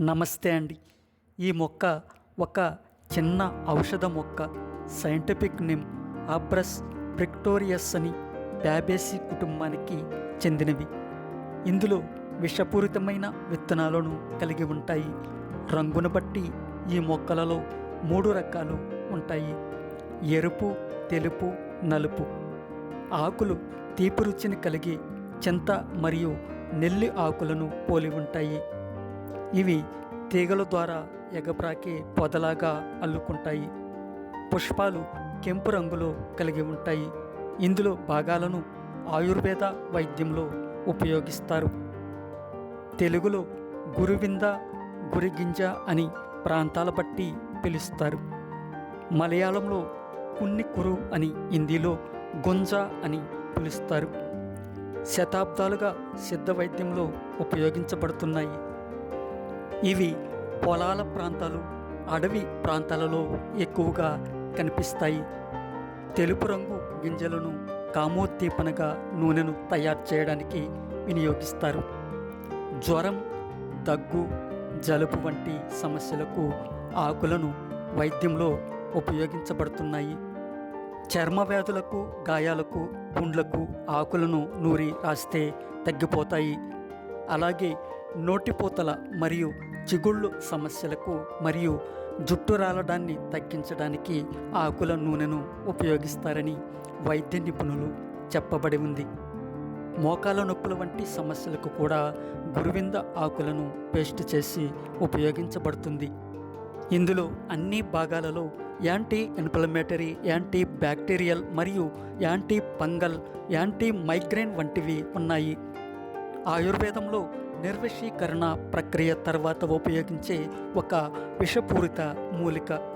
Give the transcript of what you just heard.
నమస్తే అండి. ఈ మొక్క ఒక చిన్న ఔషధ మొక్క. సైంటిఫిక్ నేమ్ ఆబ్రస్ ప్రిక్టోరియస్ అని ట్యాబేసి కుటుంబానికి చెందినవి. ఇందులో విషపూరితమైన విత్తనాలను కలిగి ఉంటాయి. రంగును బట్టి ఈ మొక్కలలో మూడు రకాలు ఉంటాయి. ఎరుపు తెలుపు నలుపు. ఆకులు తీపి రుచిని కలిగి చింత మరియు నెల్లి ఆకులను పోలి ఉంటాయి. ఇవి తీగల ద్వారా ఎగబ్రాకే పొదలాగా అల్లుకుంటాయి. పుష్పాలు కెంపు రంగులో కలిగి ఉంటాయి. ఇందులో భాగాలను ఆయుర్వేద వైద్యంలో ఉపయోగిస్తారు. తెలుగులో గురువింద గురిగింజ అని ప్రాంతాల బట్టి పిలుస్తారు. మలయాళంలో కున్నికురు అని హిందీలో గుంజ అని పిలుస్తారు. శతాబ్దాలుగా సిద్ధ వైద్యంలో ఉపయోగించబడుతున్నాయి. ఇవి పొలాల ప్రాంతాలు అడవి ప్రాంతాలలో ఎక్కువగా కనిపిస్తాయి. తెలుపు రంగు గింజలను కామోద్దీపనగా నూనెను తయారు చేయడానికి వినియోగిస్తారు. జ్వరం దగ్గు జలుబు వంటి సమస్యలకు ఆకులను వైద్యంలో ఉపయోగించబడుతున్నాయి. చర్మ వ్యాధులకు గాయాలకు పుండ్లకు ఆకులను నూరి రాస్తే తగ్గిపోతాయి. అలాగే నోటిపూతల మరియు చిగుళ్ళు సమస్యలకు మరియు జుట్టు రాలడాన్ని తగ్గించడానికి ఆకుల నూనెను ఉపయోగిస్తారని వైద్య నిపుణులు చెప్పబడి ఉంది. మోకాల నొప్పుల వంటి సమస్యలకు కూడా గురువింద ఆకులను పేస్ట్ చేసి ఉపయోగించబడుతుంది. ఇందులో అన్ని భాగాలలో యాంటీ ఇన్ఫ్లమేటరీ యాంటీ బ్యాక్టీరియల్ మరియు యాంటీ ఫంగల్ యాంటీ మైగ్రేన్ వంటివి ఉన్నాయి. ఆయుర్వేదంలో నిర్వశీకరణ ప్రక్రియ తర్వాత ఉపయోగించే ఒక విషపూరిత మూలిక.